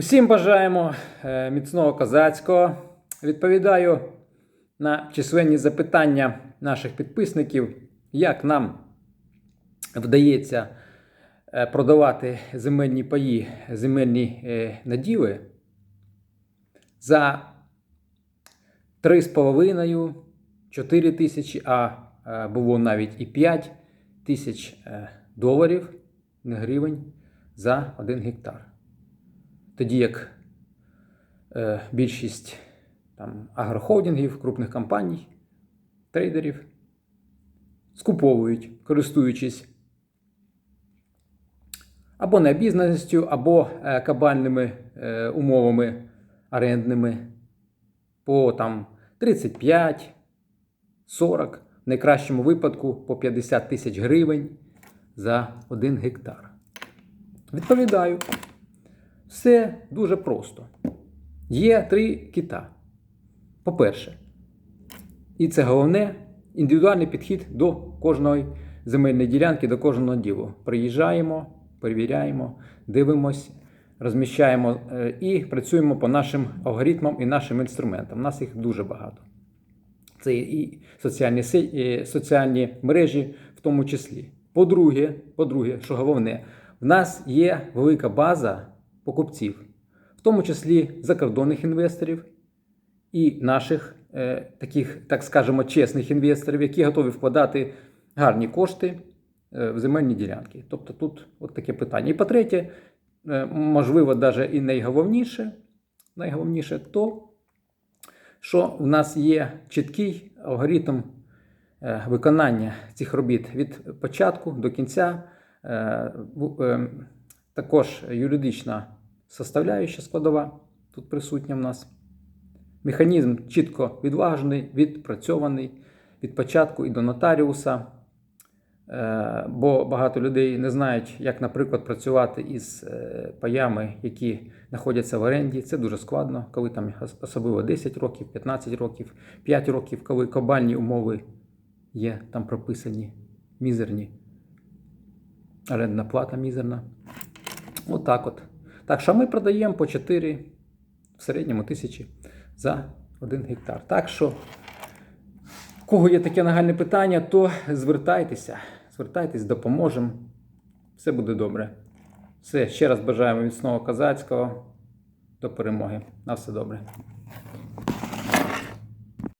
Усім бажаємо е, міцного козацького. Відповідаю на численні запитання наших підписників, як нам вдається е, продавати земельні паї, земельні е, наділи за 3,5, 4 тисячі, а було навіть і 5 тисяч доларів, гривень, за 1 гектар. Тоді як е, більшість там, агрохолдингів, крупних компаній, трейдерів скуповують, користуючись або необізнаністю, або е, кабальними е, умовами орендними по там 35, 40, в найкращому випадку по 50 тисяч гривень за 1 гектар. Відповідаю. Все дуже просто. Є три кита. По-перше, і це головне індивідуальний підхід до кожної земельної ділянки, до кожного ділу. Приїжджаємо, перевіряємо, дивимося, розміщаємо е, і працюємо по нашим алгоритмам і нашим інструментам. У нас їх дуже багато. Це і соціальні, і соціальні мережі, в тому числі. По-друге, по-друге, що головне, в нас є велика база покупців, в тому числі закордонних інвесторів і наших е, таких, так скажемо, чесних інвесторів, які готові вкладати гарні кошти е, в земельні ділянки. Тобто тут от таке питання. І по-третє, е, можливо, навіть і найголовніше, найголовніше то, що в нас є чіткий алгоритм е, виконання цих робіт від початку до кінця. Також юридична составляюча складова тут присутня в нас. Механізм чітко відважений, відпрацьований від початку і до нотаріуса. Е, Бо багато людей не знають, як, наприклад, працювати із е, паями, які знаходяться в оренді. Це дуже складно, коли там особливо 10 років, 15 років, 5 років, коли кабальні умови є там прописані, мізерні. Орендна плата мізерна. Отак от. Так що ми продаємо по 4 в середньому тисячі за 1 гектар. Так що, в кого є таке нагальне питання, то звертайтеся, звертайтесь, допоможемо. Все буде добре. Все, ще раз бажаємо міцного козацького. До перемоги. На все добре.